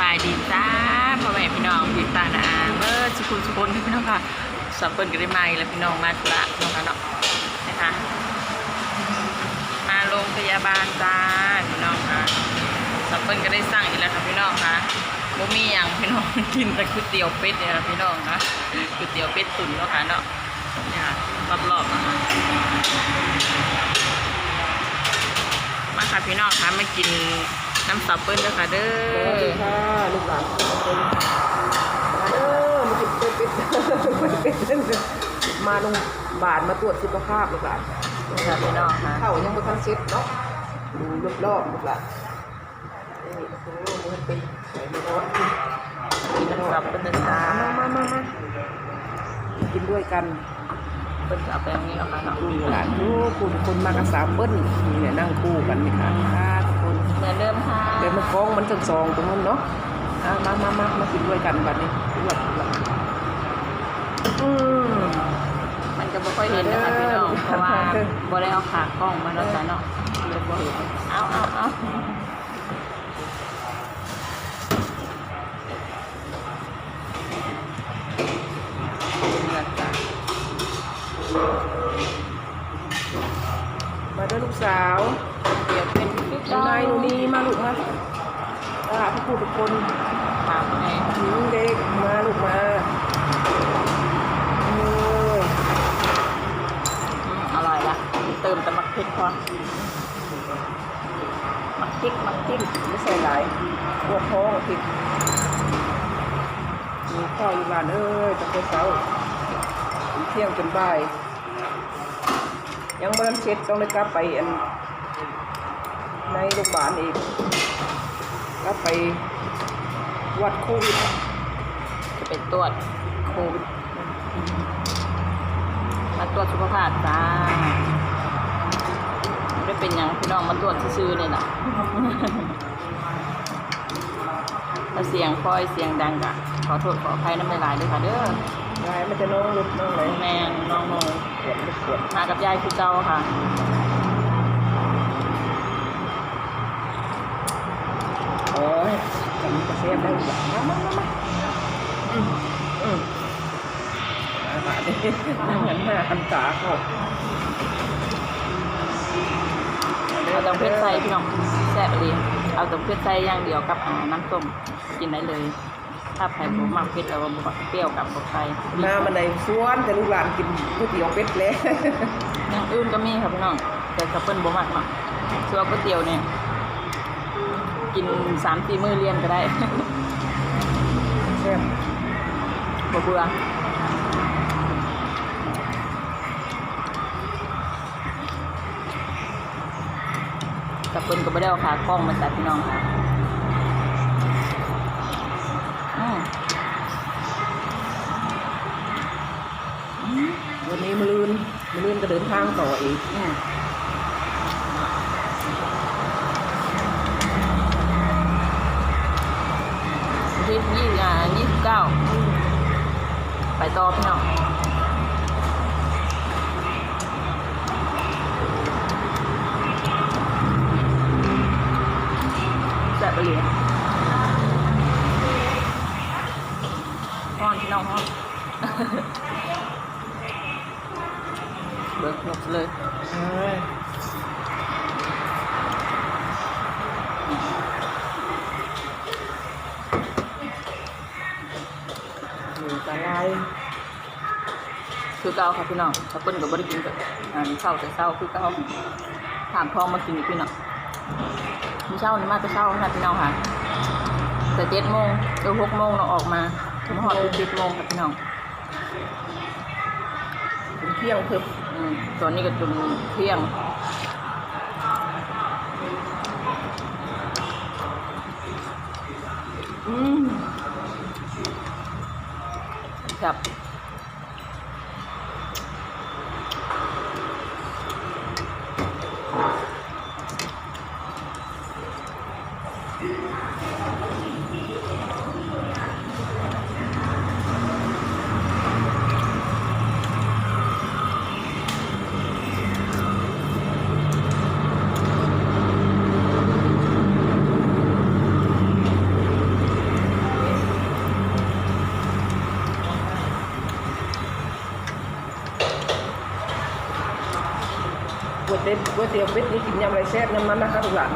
บายดีจ้าพ่อแม่พี่น้องพี่ป้านาเมื่อสุขุมสุขุนพี่น้องค่ะสอบเปิลก็ได้มาอีกแล้วพี่น้องมาธุระน้องค่ะเนาะนะคะมาโรงพยาบาลจ้าพี่น้องค่ะสอบเปิลก็ได้สั่งอีกแล้วค่ะพี่น้องค่ะบ่มีอย่างพี่น้องกินแต่ก๋วยเตี๋ยวเป็ดเนี่ยค่ะพี่น้องค่ะก๋วยเตี๋ยวเป็ดตุ๋นเนาะค่ะเนาะเนี่ยรอบๆนะคะมาค่ะพี่น้องค่ะมากิน น้ำสอบเปิ้ลด้วยค่ะเด้อค่ะลูกหลานเด้อมากิดเป็ดเป็ดเป็ดมาโรงบาลมาตรวจสุขภาพลูกหลานค่ะพี่น้องค่ะเข้ายังบ่ทันเสร็จเนาะดูรอบๆลูกหลานนี่โอ้โหมันเป็นไหนไม่รู้ว่ากินกินน้ำสับเป็นตามามามามากินด้วยกันเป็นสับแบบนี้เอาค่ะเนาะลูกหลานทุกคนคนมากับสามเบิ้ลนี่เนี่ยนั่งคู่กันนี่ค่ะ มค่ะเดี๋ยวมันฟ้องมันจะซองตรงนั้นเนาะอะมามามามากินด้วยกันบัดนี้หลับหลับอืมมันจะไม่ค่อยเห็นนะคะพี่น้องเพราะว่าบ่ได้เอาขากล้องมาแล้วจ้ะเนาะเลยบ่เห็นเอาเอาเอาเลือดจ้ะมาด้วยลูกสาวเดี๋ ยวเป็นพี่น้องนายหนูนี่มาลูกมาตลาดทุกผู้ทุกคนถามให้หญิงเด็กมาลูกมาเอออืมอร่อยละเติมแต่มักพริกพอมักพริกมักพริกไม่ใส่หลายพวกท้องผิดมีข้าวอยู่บ้านเอ้ยตะเกียบเสาถึงเที่ยงจนบ่าย ยังไม่ทันเช็ดต้องเลยกลับไปอัน ในโรงพยาบาลอีกกลับไปวัดโควิดจะเป็นตรวจโควิดมาตรวจสุขภาพจ้าไม่ได้เป็นอย่างพี่น้องมาตรวจซื่อๆนี่แหละถ้าเสียงคอยเสียงดังกะขอโทษขออภัยน้ำไม่หลายด้วยค่ะเด้อยายมันจะน้องลุกน้องไหนแม่น้องโมปวดปวดมากับยายคือเจ้าค่ะ โอ้ยฉันจะเซฟได้หรือเปล่า มามามามาอืมอืมอาหารนี่นั่งหนหน้าหันตาเขาเอาแตงเพชรใส่พี่น้องแซ่บเลยเอาแตงเพชรใส่อย่างเดียวกับอ่าน้ำส้มกินได้เลย ถ้าใครผมมักเผ็ดเอาบเปรี้ยวกับบไฟมามันในสวนแต่ลูกหลานกินก๋วยเตี๋ยวเป็ดแล้วอย่างอื่นก็มีครับพี่น้องแต่กระเปิ้ลบ่มักเนาะส่วนก๋วยเตี๋ยวเนี่ย กินสามสี่มื้อเรียนก็ได้แซ่บบ่เบื่อกระเปิ้ลก็ไม่ได้เอาขากล้องมาจัดพี่น้องค่ะอืมวันนี้มะลืนมะลืนก็เดินทางต่ออีก បន្តភ្នំដាក់បលៀនអនក្នុងបើក្នុងលើអើយ คือเก่าค่ะพี่น้องถ้าเปิ้นก็บ่ได้กินกับอ่าเช้าแต่เช้าคือเก่าถามทองมากินอีกพี่น้องมีเช้านี่มาแต่เช้าค่ะพี่น้องค่ะแต่เจ็ดโมงเดี๋ยวหกโมงเราออกมาถึงหอดเจ็ดโมงค่ะพี่น้องถึงเที่ยงเพิ่มอืมตอนนี้ก็จนเที่ยงอืมครับ เตี๋ยวก๋วยเตี๋ยวเป็ดนี่กินยำอะไรแซ่บยำมันนะครับทุกหลาน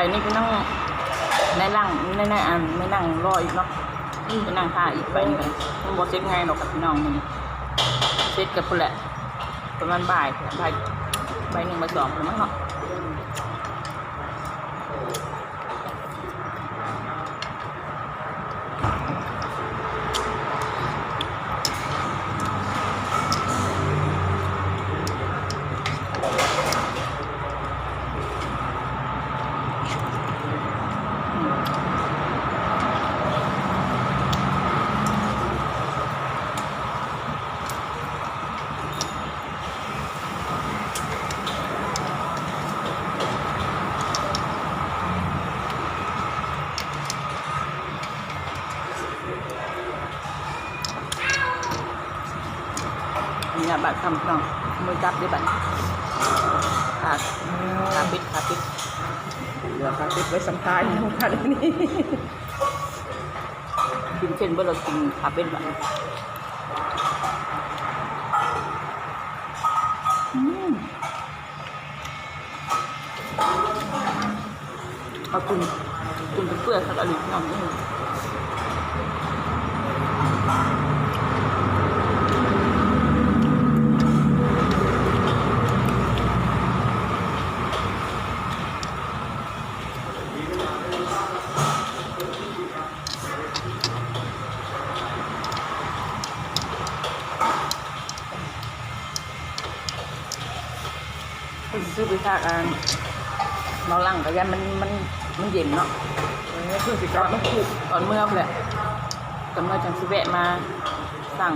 ไปนี่ก็นั่งในนั่งในในอันไม่นั่งรออีกเนาะไปนั่งท่าอีกไปนี่กันมันบ่เซ็ตไงหรอกกับพี่น้องมันเซ็ตกับพุ่นแหละประมาณบ่ายบ่ายบ่ายหนึ่งบ่ายสองประมาณเนาะ นะบัตรทำน้องมือจับด้วยบัตรขาดขาปิดขาปิดเหลือค่ะติดไว้สัมภาษณ์ทุกท่านนี่กินเช่นเมื่อเรากินขาเปิดบัตรขอบคุณคุณเป็นเพื่อนสักอลิน้อง ซื้อไปฝากอันนอนหลังกับยันมันมันมันเย็นเนาะเออคือสิกลับมาถูกตอนเมื่อแหละตอนเมื่อจังสิแวะมาสั่ง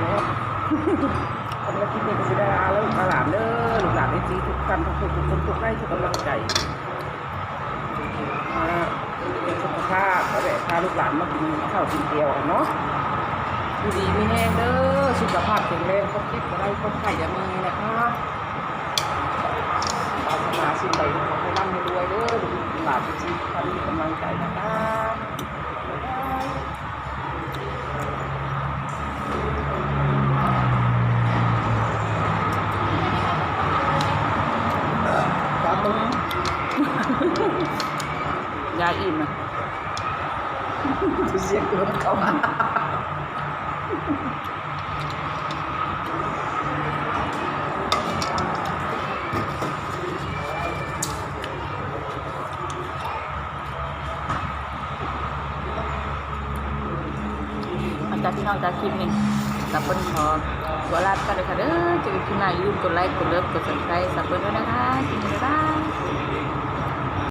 แล้วคนละคิดนี่ก็สิได้ลาแล้วตลาดเด้อลูกหลานได้จีทุกท่านทุกคนทุกคนทุกไร่ทุกกำลังใจมาเป็นสุขภา พาลูกหลานมากินข้าวกินเกี๊ยวเนาะดูดีไมีแห้งเด้อสุขภาพแข็งแรงครบคิดอะไรครบไข่อย่ามีนะคะปรารถนาสิ่งใดขอให้ร่ำให้รวยเด้อลูกหลานจีทุกท่านมีกำลังใจนะคะยาอิ่มนะ เสียงรถเข้ามาอาจารย์พี่น้องจากคลิปนี้สับเปิ้ลขอตัวลาไปกันเลยค่ะเด้อเจอกันคลิปหน้าอย่าลืมกดไลค์ กดเลิฟกดซับสไครต์สับเปิ้ลด้วยนะคะกินบ๊ายบาย